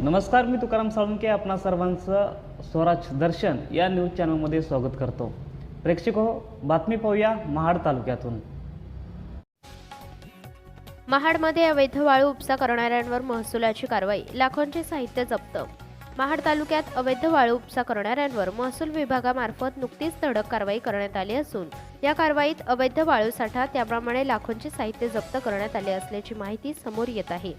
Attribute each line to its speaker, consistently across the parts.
Speaker 1: नमस्कार मी तुकाराम साळुंके. आपणा सर्वांचं स्वराज दर्शन या न्यूज चॅनलमध्ये स्वागत करतो. प्रेक्षक हो बातमी पाहूया महाड तालुक्यातून.
Speaker 2: महाडमध्ये अवैध वाळू उपसा करणाऱ्यांवर महसुलाची कारवाई लाखोंचे साहित्य जप्त. महाड तालुक्यात अवैध वाळू उपसा करणाऱ्यांवर महसूल विभागामार्फत नुकतीच धडक कारवाई करण्यात आली असून या कारवाईत अवैध वाळू साठा त्याप्रमाणे लाखोंचे साहित्य जप्त करण्यात आले असल्याची माहिती समोर येत आहे.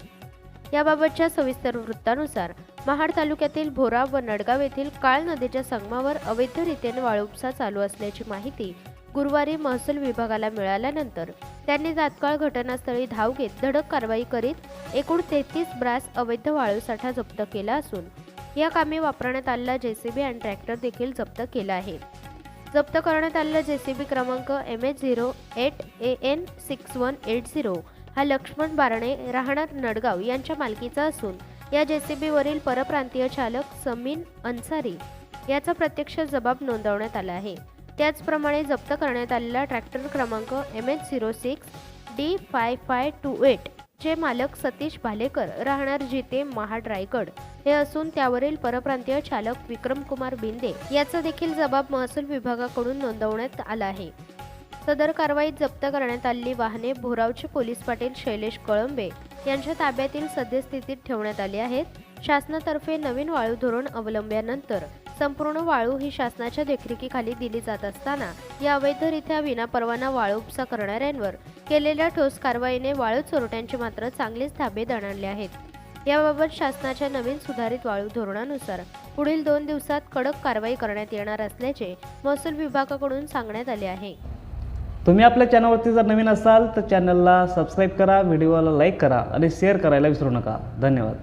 Speaker 2: याबाबतच्या सविस्तर वृत्तानुसार महाड तालुक्यातील भोरा व नडगाव येथील काळ नदीच्या संगमावर अवैधरित्याने वाळूपसा चालू असल्याची माहिती गुरुवारी महसूल विभागाला मिळाल्यानंतर त्यांनी तात्काळ घटनास्थळी धाव घेत धडक कारवाई करीत एकूण तेहतीस ब्रास अवैध वाळूसाठा जप्त केला असून या कामी वापरण्यात आलेला जेसीबी आणि ट्रॅक्टर देखील जप्त केला आहे. जप्त करण्यात आलेला जेसीबी क्रमांक M H zero eight A N six one eight zero हा लक्ष्मण बारणे राहणार नडगाव यांच्या मालकीचा असून या जेसीबीवरील परप्रांतीय चालक समीन अन्सारी याचा प्रत्यक्ष जबाब नोंदवण्यात आला आहे. त्याचप्रमाणे जप्त करण्यात आलेला ट्रॅक्टर क्रमांक M H zero six D five five two eight चे मालक सतीश भालेकर राहणार जिते महाड रायगड हे असून त्यावरील परप्रांतीय चालक विक्रमकुमार बिंदे याचा देखील जबाब महसूल विभागाकडून नोंदवण्यात आला आहे. सदर कारवाईत जप्त करण्यात आलेली वाहने भोरावचे पोलीस पाटील शैलेश कळंबे यांच्या ताब्यातील सद्यस्थितीत ठेवण्यात आली आहेत. शासनातर्फे नवीन वाळू धोरण अवलंबल्यानंतर संपूर्ण वाळू ही शासनाच्या देखरेखीखाली दिली जात असताना या अवैधरित्या विनापरवाना वाळू उपसा करणाऱ्यांवर केलेल्या ठोस कारवाईने वाळू चोरट्यांचे मात्र चांगलेच धाबे दणाणले आहेत. याबाबत शासनाच्या नवीन सुधारित वाळू धोरणानुसार पुढील दोन दिवसात कडक कारवाई करण्यात येणार असल्याचे महसूल विभागाकडून सांगण्यात आले आहे.
Speaker 1: तुम्ही आपल्या चॅनलवरती जर नवीन असाल तर चॅनलला सबस्क्राईब करा व्हिडिओला लाईक करा आणि शेअर करायला विसरू नका. धन्यवाद.